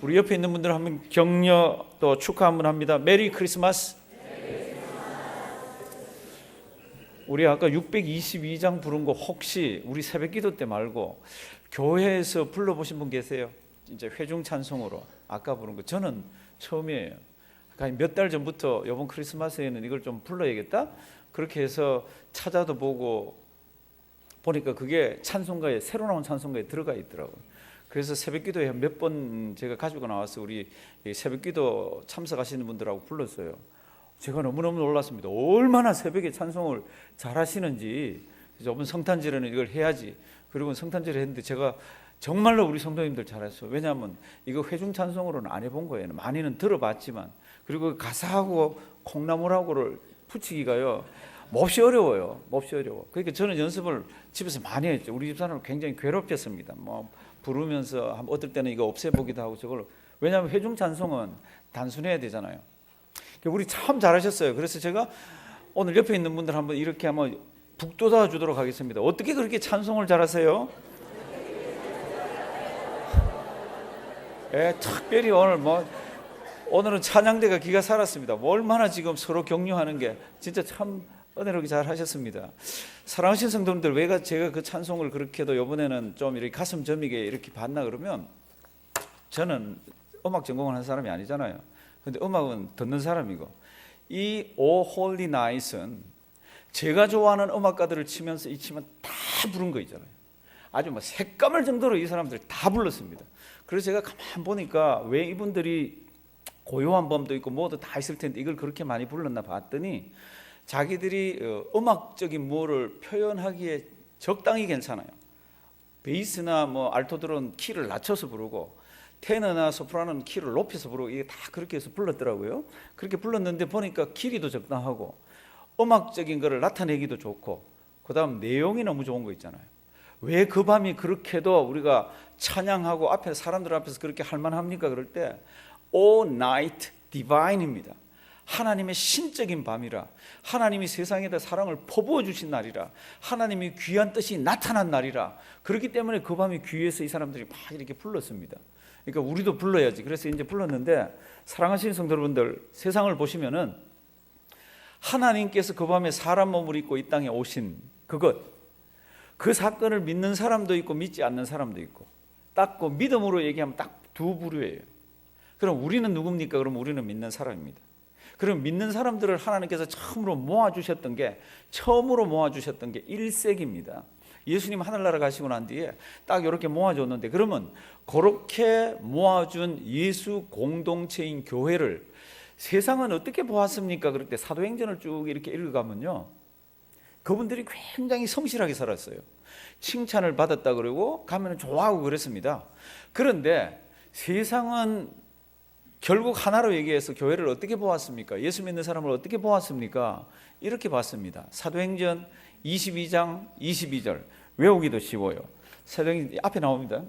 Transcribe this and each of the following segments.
우리 옆에 있는 분들 한번 격려 또 축하 한번 합니다. 메리 크리스마스. 우리 아까 622장 부른 거 혹시 우리 새벽 기도 때 말고 교회에서 불러보신 분 계세요? 이제 회중 찬송으로 아까 부른 거 저는 처음이에요. 그러니까 몇 달 전부터 이번 크리스마스에는 이걸 좀 불러야겠다. 그렇게 해서 찾아도 보고 보니까 그게 찬송가에 새로 나온 찬송가에 들어가 있더라고요. 그래서 새벽기도에 몇 번 제가 가지고 나와서 우리 이 새벽기도 참석하시는 분들하고 불렀어요. 제가 너무너무 놀랐습니다. 얼마나 새벽에 찬송을 잘하시는지 저번 성탄절에는 이걸 해야지. 그리고 성탄절에 했는데 제가 정말로 우리 성도님들 잘했어요. 왜냐하면 이거 회중 찬송으로는 안 해본 거예요. 많이는 들어봤지만 그리고 가사하고 콩나물하고를 붙이기가요. 몹시 어려워요. 몹시 어려워. 그러니까 저는 연습을 집에서 많이 했죠. 우리 집사람을 굉장히 괴롭혔습니다. 뭐 부르면서 어떨 때는 이거 없애보기도 하고 저걸 왜냐하면 회중 찬송은 단순해야 되잖아요. 그러니까 우리 참 잘하셨어요. 그래서 제가 오늘 옆에 있는 분들 한번 이렇게 한번 북돋아 주도록 하겠습니다. 어떻게 그렇게 찬송을 잘하세요? 예, 특별히 오늘 뭐 오늘은 찬양대가 기가 살았습니다. 뭐 얼마나 지금 서로 격려하는 게 진짜 참 은혜롭게 잘 하셨습니다. 사랑하신 성도님들, 왜가 제가 그 찬송을 그렇게도 이번에는 좀 이렇게 가슴 저미게 이렇게 봤나 그러면 저는 음악 전공을 한 사람이 아니잖아요. 근데 음악은 듣는 사람이고 이 오 홀리 나잇은 제가 좋아하는 음악가들을 치면서 이 치면 다 부른 거 있잖아요. 아주 뭐 색감을 정도로 이 사람들 다 불렀습니다. 그래서 제가 가만 보니까 왜 이분들이 고요한 범도 있고 뭐도 다 있을 텐데 이걸 그렇게 많이 불렀나 봤더니 자기들이 어, 음악적인 무엇을 표현하기에 적당히 괜찮아요. 베이스나 뭐 알토들은 키를 낮춰서 부르고 테너나 소프라노는 키를 높여서 부르고 이게 다 그렇게 해서 불렀더라고요. 그렇게 불렀는데 보니까 길이도 적당하고 음악적인 거를 나타내기도 좋고 그다음 내용이 너무 좋은 거 있잖아요. 왜 그 밤이 그렇게도 우리가 찬양하고 앞에 사람들 앞에서 그렇게 할 만합니까? 그럴 때 all night divine입니다. 하나님의 신적인 밤이라 하나님이 세상에다 사랑을 퍼부어 주신 날이라 하나님이 귀한 뜻이 나타난 날이라 그렇기 때문에 그 밤이 귀해서 이 사람들이 막 이렇게 불렀습니다. 그러니까 우리도 불러야지. 그래서 이제 불렀는데 사랑하시는 성도 여러분들 세상을 보시면은 하나님께서 그 밤에 사람 몸을 입고 이 땅에 오신 그것 그 사건을 믿는 사람도 있고 믿지 않는 사람도 있고 딱그 믿음으로 얘기하면 딱 두 부류예요. 그럼 우리는 누굽니까? 그럼 우리는 믿는 사람입니다. 그럼 믿는 사람들을 하나님께서 처음으로 모아 주셨던 게 처음으로 모아 주셨던 게 1세기입니다. 예수님 하늘나라 가시고 난 뒤에 딱 이렇게 모아줬는데 그러면 그렇게 모아준 예수 공동체인 교회를 세상은 어떻게 보았습니까? 그럴 때 사도행전을 쭉 이렇게 읽어가면요. 그분들이 굉장히 성실하게 살았어요. 칭찬을 받았다 그러고 가면 좋아하고 그랬습니다. 그런데 세상은 결국 하나로 얘기해서 교회를 어떻게 보았습니까? 예수 믿는 사람을 어떻게 보았습니까? 이렇게 봤습니다. 사도행전 22장 22절 외우기도 쉬워요. 사도행전 앞에 나옵니다.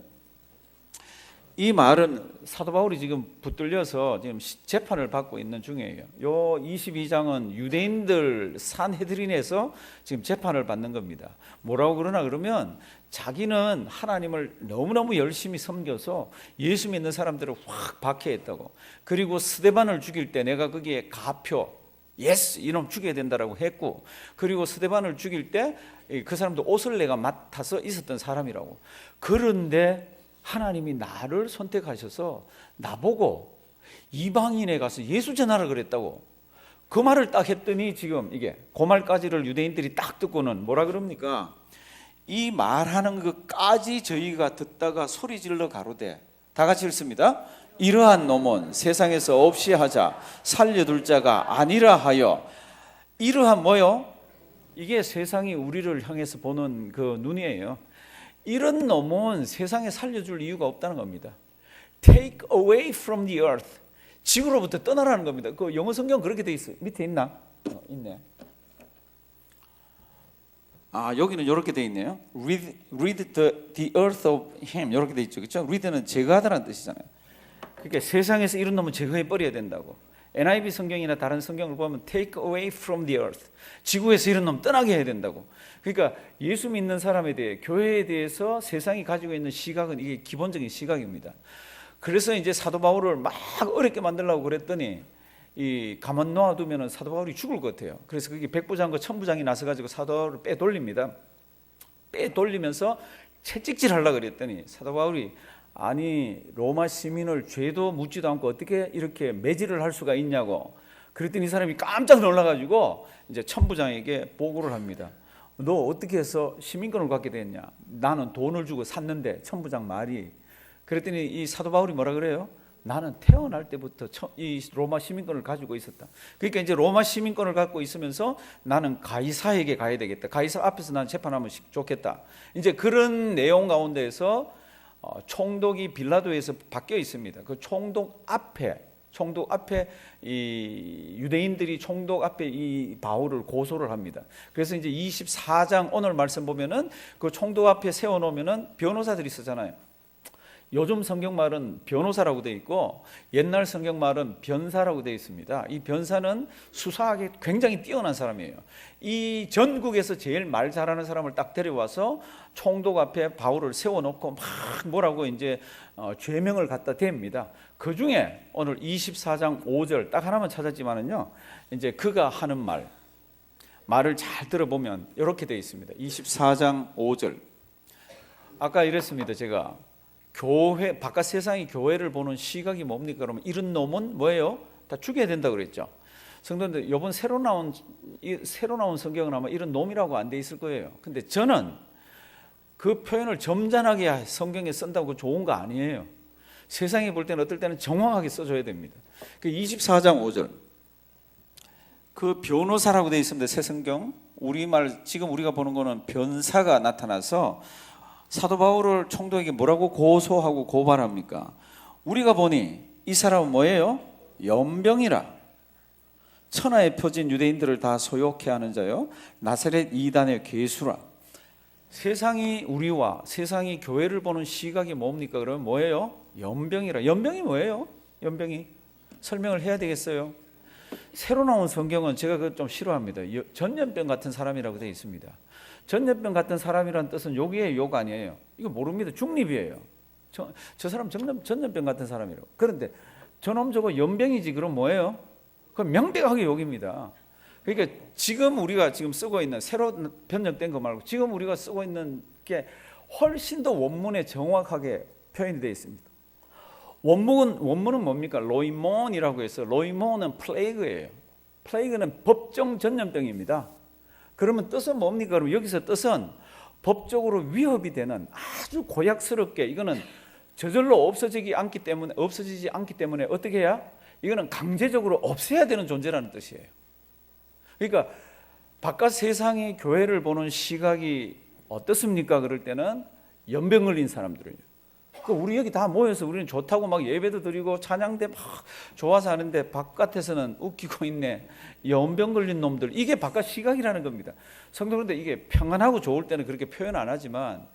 이 말은 사도 바울이 지금 붙들려서 지금 재판을 받고 있는 중이에요. 요 22장은 유대인들 산헤드린에서 지금 재판을 받는 겁니다. 뭐라고 그러나 그러면 자기는 하나님을 너무너무 열심히 섬겨서 예수 믿는 사람들을 확 박해했다고. 그리고 스데반을 죽일 때 내가 거기에 가표 예스 이놈 죽여야 된다라고 했고 그리고 스데반을 죽일 때 그 사람도 옷을 내가 맡아서 있었던 사람이라고. 그런데 하나님이 나를 선택하셔서 나보고 이방인에 가서 예수 전하라 그랬다고. 그 말을 딱 했더니 지금 이게 그 말까지를 유대인들이 딱 듣고는 뭐라 그럽니까? 이 말하는 것까지 저희가 듣다가 소리 질러 가로되 다 같이 읽습니다. 이러한 놈은 세상에서 없이 하자 살려둘 자가 아니라 하여 이러한 뭐요? 이게 세상이 우리를 향해서 보는 그 눈이에요. 이런 놈은 세상에 살려줄 이유가 없다는 겁니다. Take away from the earth. 지구로부터 떠나라는 겁니다. 그 영어 성경 그렇게 돼 있어요. 밑에 있나? 어, 있네. 아 여기는 이렇게 돼 있네요. Read, read the, the earth of him 이렇게 돼 있죠, 그렇죠? Read는 제거하다는 뜻이잖아요. 그러니까 세상에서 이런 놈은 제거해 버려야 된다고. NIV 성경이나 다른 성경을 보면 take away from the earth. 지구에서 이런 놈 떠나게 해야 된다고. 그러니까 예수 믿는 사람에 대해 교회에 대해서 세상이 가지고 있는 시각은 이게 기본적인 시각입니다. 그래서 이제 사도 바울을 막 어렵게 만들려고 그랬더니 이 가만 놓아두면 사도 바울이 죽을 것 같아요. 그래서 그게 백부장과 천부장이 나서 가지고 사도 바울을 빼돌립니다. 빼돌리면서 채찍질 하려고 그랬더니 사도 바울이 아니 로마 시민을 죄도 묻지도 않고 어떻게 이렇게 매질을 할 수가 있냐고 그랬더니 이 사람이 깜짝 놀라가지고 이제 천부장에게 보고를 합니다. 너 어떻게 해서 시민권을 갖게 됐냐? 나는 돈을 주고 샀는데 천부장 말이 그랬더니 이 사도 바울이 뭐라 그래요? 나는 태어날 때부터 처- 이 로마 시민권을 가지고 있었다. 그러니까 이제 로마 시민권을 갖고 있으면서 나는 가이사에게 가야 되겠다. 가이사 앞에서 난 재판하면 좋겠다. 이제 그런 내용 가운데에서 어, 총독이 빌라도에서 바뀌어 있습니다. 그 총독 앞에 총독 앞에 이 유대인들이 총독 앞에 이 바울을 고소를 합니다. 그래서 이제 24장 오늘 말씀 보면은 그 총독 앞에 세워 놓으면은 변호사들이 있었잖아요. 요즘 성경말은 변호사라고 되어 있고 옛날 성경말은 변사라고 되어 있습니다. 이 변사는 수사하기 굉장히 뛰어난 사람이에요. 이 전국에서 제일 말 잘하는 사람을 딱 데려와서 총독 앞에 바울을 세워놓고 막 뭐라고 이제 어, 죄명을 갖다 댑니다. 그 중에 오늘 24장 5절 딱 하나만 찾았지만은요, 이제 그가 하는 말 말을 잘 들어보면 이렇게 되어 있습니다. 24장 5절. 아까 이랬습니다. 제가 교회 바깥 세상이 교회를 보는 시각이 뭡니까? 그러면 이런 놈은 뭐예요? 다 죽여야 된다 그랬죠. 성도들 이번 새로 나온 이 새로 나온 성경은 아마 이런 놈이라고 안 돼 있을 거예요. 근데 저는 그 표현을 점잖하게 성경에 쓴다고 좋은 거 아니에요. 세상에 볼 때는 어떨 때는 정확하게 써줘야 됩니다. 그 24장 5절. 그 변호사라고 되어 있습니다. 새 성경. 우리말 지금 우리가 보는 거는 변사가 나타나서 사도 바울을 총독에게 뭐라고 고소하고 고발합니까? 우리가 보니 이 사람은 뭐예요? 연병이라. 천하에 펴진 유대인들을 다 소욕해 하는 자요. 나사렛 이단의 괴수라. 세상이 우리와 세상이 교회를 보는 시각이 뭡니까? 그러면 뭐예요? 연병이라. 연병이 뭐예요? 연병이 설명을 해야 되겠어요. 새로 나온 성경은 제가 그거 좀 싫어합니다. 여- 전염병 같은 사람이라고 되어 있습니다. 전염병 같은 사람이라는 뜻은 욕이에요, 욕 아니에요. 이거 모릅니다. 중립이에요. 저, 저 사람 전염, 전염병 같은 사람이라고. 그런데 저놈 저거 연병이지 그럼 뭐예요? 그건 명백하게 욕입니다. 그러니까 지금 우리가 지금 쓰고 있는 새로 변형된 거 말고 지금 우리가 쓰고 있는 게 훨씬 더 원문에 정확하게 표현이 되어 있습니다. 원문은 원문은 뭡니까? 로이몬이라고 해서 로이몬은 플레이그예요. 플레이그는 법정 전염병입니다. 그러면 뜻은 뭡니까? 그럼 여기서 뜻은 법적으로 위협이 되는 아주 고약스럽게 이거는 저절로 없어지지 않기 때문에 없어지지 않기 때문에 어떻게 해야? 이거는 강제적으로 없애야 되는 존재라는 뜻이에요. 그러니까 바깥 세상의 교회를 보는 시각이 어떻습니까? 그럴 때는 연병 걸린 사람들은요. 그 우리 여기 다 모여서 우리는 좋다고 막 예배도 드리고 찬양대 막 좋아서 하는데 바깥에서는 웃기고 있네. 연병 걸린 놈들. 이게 바깥 시각이라는 겁니다. 성도 그런데 이게 평안하고 좋을 때는 그렇게 표현 안 하지만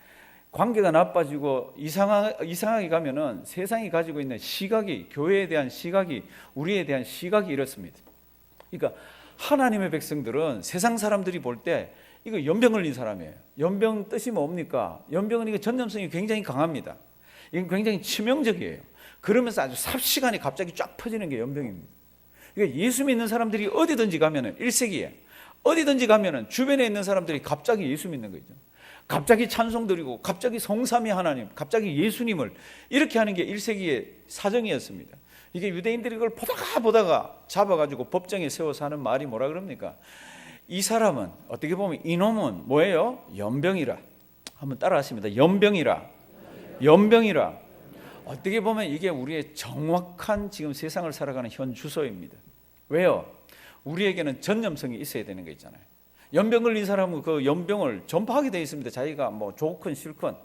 관계가 나빠지고 이상하, 이상하게 가면은 세상이 가지고 있는 시각이 교회에 대한 시각이 우리에 대한 시각이 이렇습니다. 그러니까 하나님의 백성들은 세상 사람들이 볼때 이거 연병 걸린 사람이에요. 연병 뜻이 뭡니까? 연병은 이거 전염성이 굉장히 강합니다. 이건 굉장히 치명적이에요. 그러면서 아주 삽시간에 갑자기 쫙 퍼지는 게 연병입니다. 그러니까 예수 믿는 사람들이 어디든지 가면은 1세기에 어디든지 가면은 주변에 있는 사람들이 갑자기 예수 믿는 거죠. 갑자기 찬송 드리고 갑자기 성삼위 하나님, 갑자기 예수님을 이렇게 하는 게 1세기의 사정이었습니다. 이게 유대인들이 그걸 보다가 보다가 잡아가지고 법정에 세워서 하는 말이 뭐라 그럽니까? 이 사람은 어떻게 보면 이놈은 뭐예요? 연병이라. 한번 따라하십니다. 연병이라. 연병이라. 어떻게 보면 이게 우리의 정확한 지금 세상을 살아가는 현 주소입니다. 왜요? 우리에게는 전염성이 있어야 되는 거 있잖아요. 연병 걸린 사람은 그 연병을 전파하게 되어 있습니다. 자기가 뭐 좋건 싫건.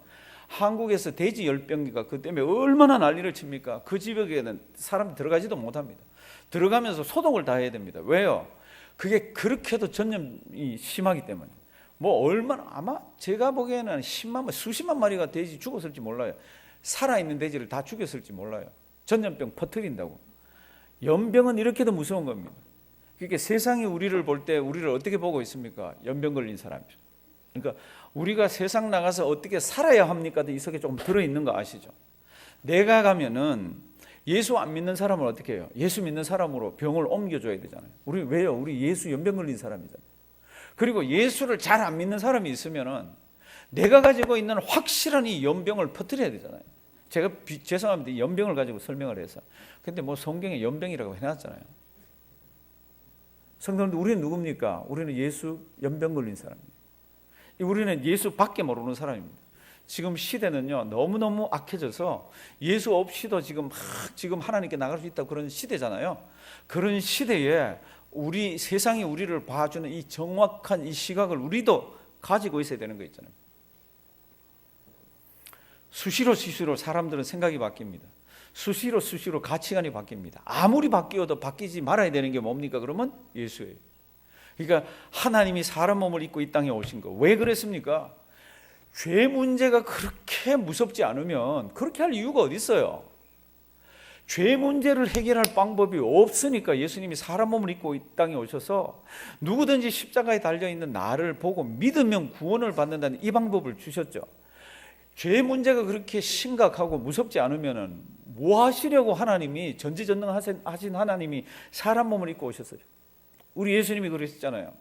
한국에서 돼지 열병기가 그 때문에 얼마나 난리를 칩니까? 그 지역에는 사람 들어가지도 못합니다. 들어가면서 소독을 다 해야 됩니다. 왜요? 그게 그렇게도 전염이 심하기 때문에. 뭐 얼마나 아마 제가 보기에는 10만 마 수십만 마리가 돼지 죽었을지 몰라요. 살아있는 돼지를 다 죽였을지 몰라요. 전염병 퍼뜨린다고. 연병은 이렇게도 무서운 겁니다. 그러니까 세상이 우리를 볼 때 우리를 어떻게 보고 있습니까? 연병 걸린 사람이죠. 그러니까 우리가 세상 나가서 어떻게 살아야 합니까? 이 속에 좀 들어 있는 거 아시죠? 내가 가면은 예수 안 믿는 사람을 어떻게 해요? 예수 믿는 사람으로 병을 옮겨줘야 되잖아요. 우리 왜요? 우리 예수 연병 걸린 사람이잖아요. 그리고 예수를 잘 안 믿는 사람이 있으면은 내가 가지고 있는 확실한 이 연병을 퍼뜨려야 되잖아요. 제가 비, 죄송합니다. 이 연병을 가지고 설명을 해서. 근데 뭐 성경에 연병이라고 해놨잖아요. 성도님들 우리는 누굽니까? 우리는 예수 연병 걸린 사람입니다. 우리는 예수 밖에 모르는 사람입니다. 지금 시대는요 너무너무 악해져서 예수 없이도 지금 막 지금 하나님께 나갈 수 있다 그런 시대잖아요. 그런 시대에 우리 세상이 우리를 봐주는 이 정확한 이 시각을 우리도 가지고 있어야 되는 거 있잖아요. 수시로 수시로 사람들은 생각이 바뀝니다. 수시로 수시로 가치관이 바뀝니다. 아무리 바뀌어도 바뀌지 말아야 되는 게 뭡니까? 그러면 예수예요. 그러니까 하나님이 사람 몸을 입고 이 땅에 오신 거. 왜 그랬습니까? 죄 문제가 그렇게 무섭지 않으면 그렇게 할 이유가 어디 있어요? 죄 문제를 해결할 방법이 없으니까 예수님이 사람 몸을 입고 이 땅에 오셔서 누구든지 십자가에 달려 있는 나를 보고 믿으면 구원을 받는다는 이 방법을 주셨죠. 죄 문제가 그렇게 심각하고 무섭지 않으면은 뭐 하시려고 하나님이 전지전능하신 하나님이 사람 몸을 입고 오셨어요. 우리 예수님이 그러셨잖아요.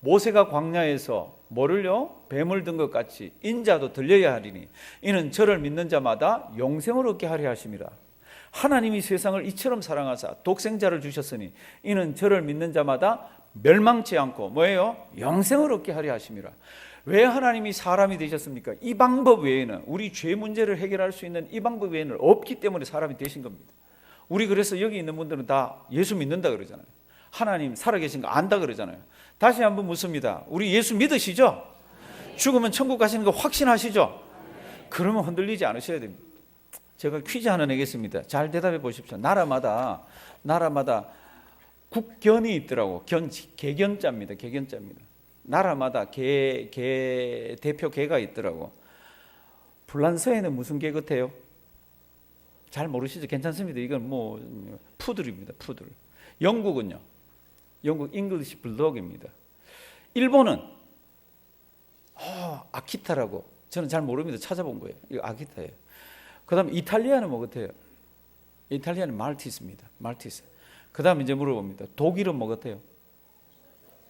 모세가 광야에서 뭐를요? 뱀을 든 것 같이 인자도 들려야 하리니 이는 저를 믿는 자마다 영생을 얻게 하려 하심이라. 하나님이 세상을 이처럼 사랑하사 독생자를 주셨으니 이는 저를 믿는 자마다 멸망치 않고 뭐예요? 영생을 얻게 하려 하심이라. 왜 하나님이 사람이 되셨습니까? 이 방법 외에는 우리 죄 문제를 해결할 수 있는 이 방법 외에는 없기 때문에 사람이 되신 겁니다. 우리 그래서 여기 있는 분들은 다 예수 믿는다 그러잖아요. 하나님 살아계신 거 안다 그러잖아요. 다시 한번 묻습니다. 우리 예수 믿으시죠? 죽으면 천국 가시는 거 확신하시죠? 그러면 흔들리지 않으셔야 됩니다. 제가 퀴즈 하나 내겠습니다. 잘 대답해 보십시오. 나라마다 나라마다 국견이 있더라고. 견 개견자입니다. 개견자입니다. 나라마다 개, 개 대표 개가 있더라고. 불란서에는 무슨 개 같아요? 잘 모르시죠? 괜찮습니다. 이건 뭐 푸들입니다. 푸들. 영국은요. 영국 잉글리시 블록입니다. 일본은 아, 아키타라고 저는 잘 모릅니다. 찾아본 거예요. 이거 아키타예요. 그다음 이탈리아는 뭐 같아요? 이탈리아는 말티스입니다. 말티스. 그다음 이제 물어봅니다. 독일은 뭐 같아요?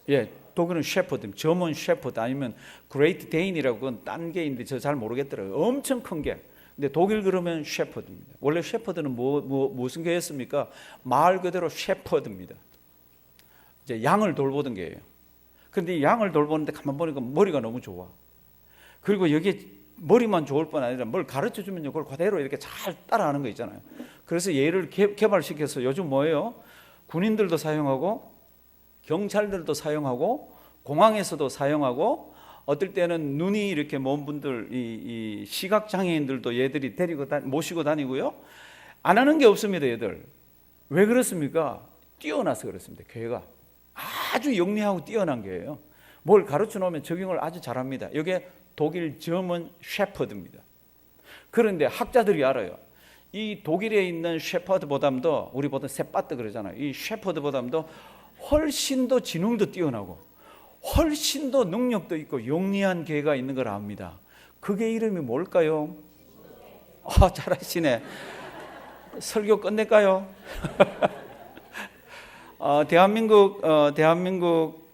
예, 독일은 셰퍼드, 저먼 셰퍼드 아니면 그레이트 데인이라고 그건 딴 개인데 저 잘 모르겠더라고요. 엄청 큰 개. 근데 독일 그러면 셰퍼드입니다. 원래 셰퍼드는 뭐, 뭐 무슨 개였습니까? 말 그대로 셰퍼드입니다. 이제 양을 돌보던 게예요. 근데 양을 돌보는데 가만 보니까 머리가 너무 좋아. 그리고 여기 머리만 좋을 뿐 아니라 뭘 가르쳐 주면 그걸 그대로 이렇게 잘 따라하는 거 있잖아요. 그래서 얘를 개, 개발시켜서 요즘 뭐예요? 군인들도 사용하고 경찰들도 사용하고 공항에서도 사용하고 어떨 때는 눈이 이렇게 먼 분들 이, 이 시각 장애인들도 얘들이 데리고 다, 모시고 다니고요. 안 하는 게 없습니다, 얘들. 왜 그렇습니까? 뛰어나서 그렇습니다. 교회가 아주 영리하고 뛰어난 거예요. 뭘 가르쳐 놓으면 적용을 아주 잘합니다. 이게 독일 점은 셰퍼드입니다. 그런데 학자들이 알아요. 이 독일에 있는 셰퍼드보담도 우리 보통 세빠트 그러잖아요. 이 셰퍼드보담도 훨씬 더 지능도 뛰어나고 훨씬 더 능력도 있고 영리한 개가 있는 걸 압니다. 그게 이름이 뭘까요? 아, 잘하시네. 설교 끝낼까요? 어, 대한민국, 어, 대한민국,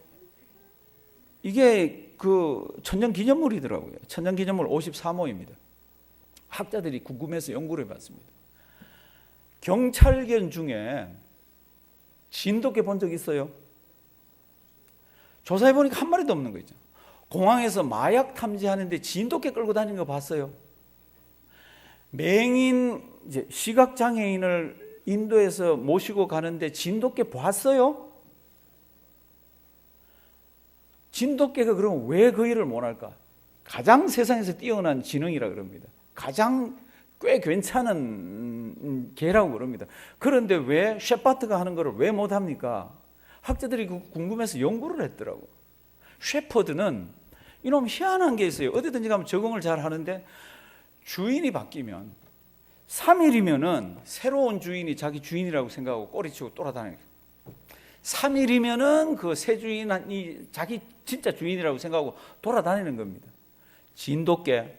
이게 그 천년 기념물이더라고요. 천년 기념물 53호입니다. 학자들이 궁금해서 연구를 해봤습니다. 경찰견 중에 진돗개 본 적 있어요? 조사해 보니까 한 마리도 없는 거 있죠. 공항에서 마약 탐지하는데 진돗개 끌고 다니는 거 봤어요. 맹인 이제 시각 장애인을 인도에서 모시고 가는데 진돗개 봤어요? 진돗개가 그러면 왜 그 일을 못 할까? 가장 세상에서 뛰어난 지능이라 그럽니다. 가장 꽤 괜찮은 개라고 그럽니다. 그런데 왜 셰파트가 하는 것을 왜 못합니까? 학자들이 궁금해서 연구를 했더라고. 셰퍼드는 이놈 희한한 게 있어요. 어디든지 가면 적응을 잘 하는데 주인이 바뀌면 3일이면은 새로운 주인이 자기 주인이라고 생각하고 꼬리치고 돌아다니는 3일이면은 그 새 주인이 자기 진짜 주인이라고 생각하고 돌아다니는 겁니다. 진돗개.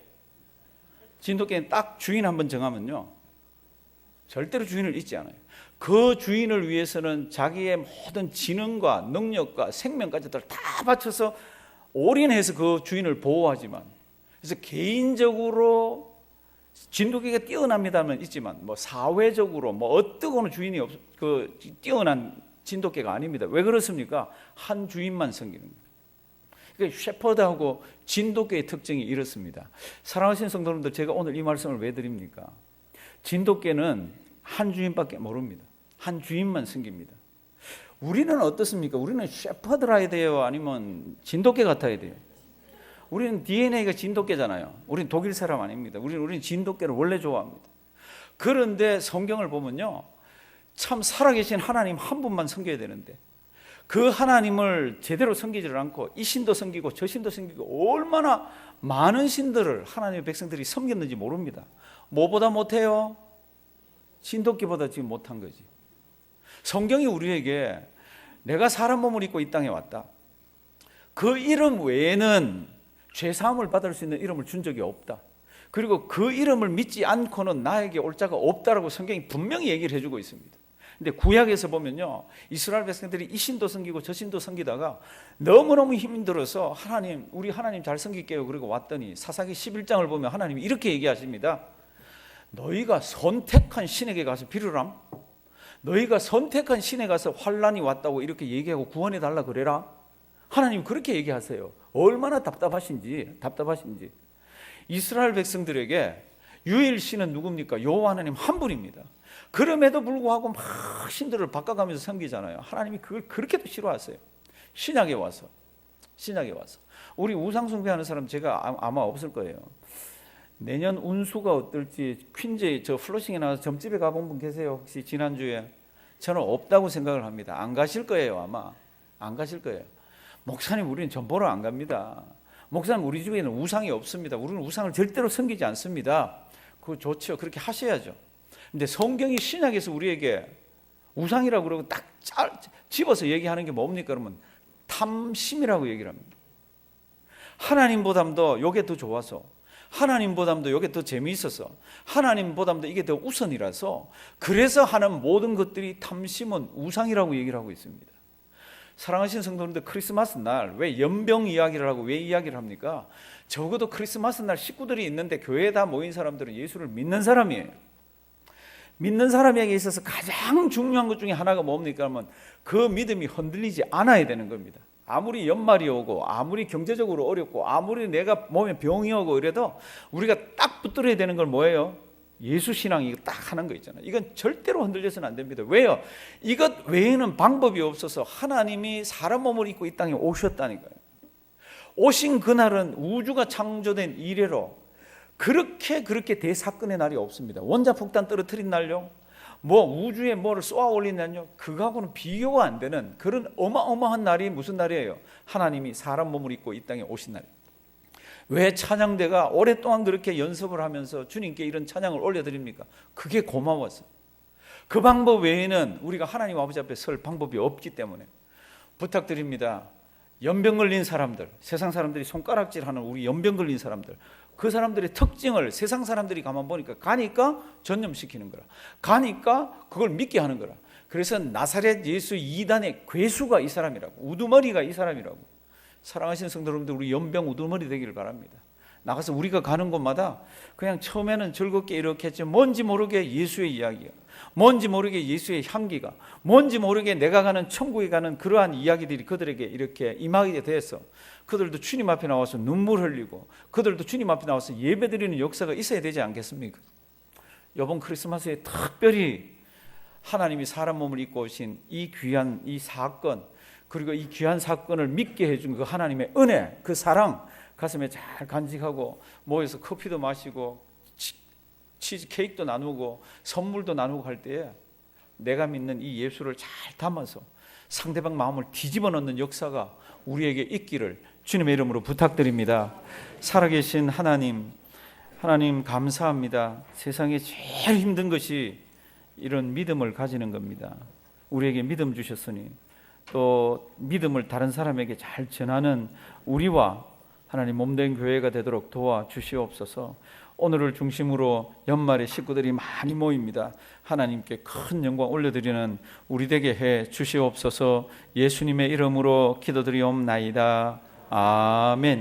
진돗개는 딱 주인 한 번 정하면요. 절대로 주인을 잊지 않아요. 그 주인을 위해서는 자기의 모든 지능과 능력과 생명까지들 다 바쳐서 올인해서 그 주인을 보호하지만 그래서 개인적으로 진돗개가 뛰어납니다면 있지만 뭐 사회적으로 뭐 어떠고는 주인이 없, 그 뛰어난 진돗개가 아닙니다. 왜 그렇습니까? 한 주인만 섬기는 거예요. 그러니까 셰퍼드하고 진돗개의 특징이 이렇습니다. 사랑하시는 성도님들, 제가 오늘 이 말씀을 왜 드립니까? 진돗개는 한 주인밖에 모릅니다. 한 주인만 섬깁니다. 우리는 어떻습니까? 우리는 셰퍼드라야 돼요? 아니면 진돗개 같아야 돼요? 우리는 DNA가 진돗개잖아요. 우리는 독일 사람 아닙니다. 우리는, 우리는 진돗개를 원래 좋아합니다. 그런데 성경을 보면요. 참 살아계신 하나님 한 분만 섬겨야 되는데 그 하나님을 제대로 섬기지를 않고 이 신도 섬기고 저 신도 섬기고 얼마나 많은 신들을 하나님의 백성들이 섬겼는지 모릅니다. 뭐보다 못해요? 진돗개보다 지금 못한 거지. 성경이 우리에게 내가 사람 몸을 입고 이 땅에 왔다. 그 이름 외에는 죄 사함을 받을 수 있는 이름을 준 적이 없다. 그리고 그 이름을 믿지 않고는 나에게 올 자가 없다라고 성경이 분명히 얘기를 해주고 있습니다. 근데 구약에서 보면요. 이스라엘 백성들이 이 신도 섬기고 저 신도 섬기다가 너무너무 힘들어서 하나님, 우리 하나님 잘 섬길게요. 그리고 왔더니 사사기 11장을 보면 하나님이 이렇게 얘기하십니다. 너희가 선택한 신에게 가서 비르람. 너희가 선택한 신에 가서 환란이 왔다고 이렇게 얘기하고 구원해 달라 그래라. 하나님 그렇게 얘기하세요. 얼마나 답답하신지, 답답하신지. 이스라엘 백성들에게 유일 신은 누굽니까? 여호와 하나님 한 분입니다. 그럼에도 불구하고 막 신들을 바꿔가면서 섬기잖아요. 하나님이 그걸 그렇게도 싫어하세요. 신약에 와서, 신약에 와서. 우리 우상 숭배하는 사람 제가 아- 아마 없을 거예요. 내년 운수가 어떨지 퀸제 저 플러싱에 나와서 점집에 가본 분 계세요? 혹시 지난주에? 저는 없다고 생각을 합니다. 안 가실 거예요, 아마. 안 가실 거예요. 목사님, 우리는 점 보러 안 갑니다. 목사님, 우리 집에는 우상이 없습니다. 우리는 우상을 절대로 섬기지 않습니다. 그거 좋죠. 그렇게 하셔야죠. 근데 성경이 신약에서 우리에게 우상이라고 그러고 딱 짜, 집어서 얘기하는 게 뭡니까? 그러면 탐심이라고 얘기를 합니다. 하나님보담도 요게 더 좋아서 하나님보담도 요게 더 재미있어서 하나님보담도 이게 더 우선이라서 그래서 하는 모든 것들이 탐심은 우상이라고 얘기를 하고 있습니다. 사랑하시는 성도님들 크리스마스 날 왜 연병 이야기를 하고 왜 이야기를 합니까? 적어도 크리스마스 날 식구들이 있는데 교회에 다 모인 사람들은 예수를 믿는 사람이에요. 믿는 사람에게 있어서 가장 중요한 것 중에 하나가 뭡니까? 하면 그 믿음이 흔들리지 않아야 되는 겁니다. 아무리 연말이 오고 아무리 경제적으로 어렵고 아무리 내가 몸에 병이 오고 이래도 우리가 딱 붙들어야 되는 걸 뭐예요? 예수 신앙 이거 딱 하는 거 있잖아요. 이건 절대로 흔들려서는 안 됩니다. 왜요? 이것 외에는 방법이 없어서 하나님이 사람 몸을 입고 이 땅에 오셨다니까요. 오신 그날은 우주가 창조된 이래로 그렇게 그렇게 대사건의 날이 없습니다. 원자폭탄 떨어뜨린 날요. 뭐 우주에 뭐를 쏘아 올린 날요. 그거하고는 비교가 안 되는 그런 어마어마한 날이 무슨 날이에요? 하나님이 사람 몸을 입고 이 땅에 오신 날이에요. 왜 찬양대가 오랫동안 그렇게 연습을 하면서 주님께 이런 찬양을 올려드립니까? 그게 고마워서. 그 방법 외에는 우리가 하나님 아버지 앞에 설 방법이 없기 때문에 부탁드립니다. 연병 걸린 사람들, 세상 사람들이 손가락질 하는 우리 연병 걸린 사람들, 그 사람들의 특징을 세상 사람들이 가만 보니까 가니까 전념시키는 거라. 가니까 그걸 믿게 하는 거라. 그래서 나사렛 예수 이단의 괴수가 이 사람이라고, 우두머리가 이 사람이라고. 사랑하시는 성도 여러분들, 우리 연병 우두머리 되기를 바랍니다. 나가서 우리가 가는 곳마다 그냥 처음에는 즐겁게 이렇게 했지 뭔지 모르게 예수의 이야기야. 뭔지 모르게 예수의 향기가, 뭔지 모르게 내가 가는 천국에 가는 그러한 이야기들이 그들에게 이렇게 임하게 돼서 그들도 주님 앞에 나와서 눈물 흘리고 그들도 주님 앞에 나와서 예배드리는 역사가 있어야 되지 않겠습니까? 이번 크리스마스에 특별히 하나님이 사람 몸을 입고 오신 이 귀한 이 사건 그리고 이 귀한 사건을 믿게 해준 그 하나님의 은혜, 그 사랑 가슴에 잘 간직하고 모여서 커피도 마시고 치즈 케이크도 나누고 선물도 나누고 할 때에 내가 믿는 이 예수를 잘 담아서 상대방 마음을 뒤집어 놓는 역사가 우리에게 있기를 주님의 이름으로 부탁드립니다. 살아계신 하나님, 하나님 감사합니다. 세상에 제일 힘든 것이 이런 믿음을 가지는 겁니다. 우리에게 믿음 주셨으니 또 믿음을 다른 사람에게 잘 전하는 우리와 하나님 몸된 교회가 되도록 도와 주시옵소서. 오늘을 중심으로 연말에 식구들이 많이 모입니다. 하나님께 큰 영광 올려드리는 우리 되게 해 주시옵소서 예수님의 이름으로 기도드리옵나이다. 아멘.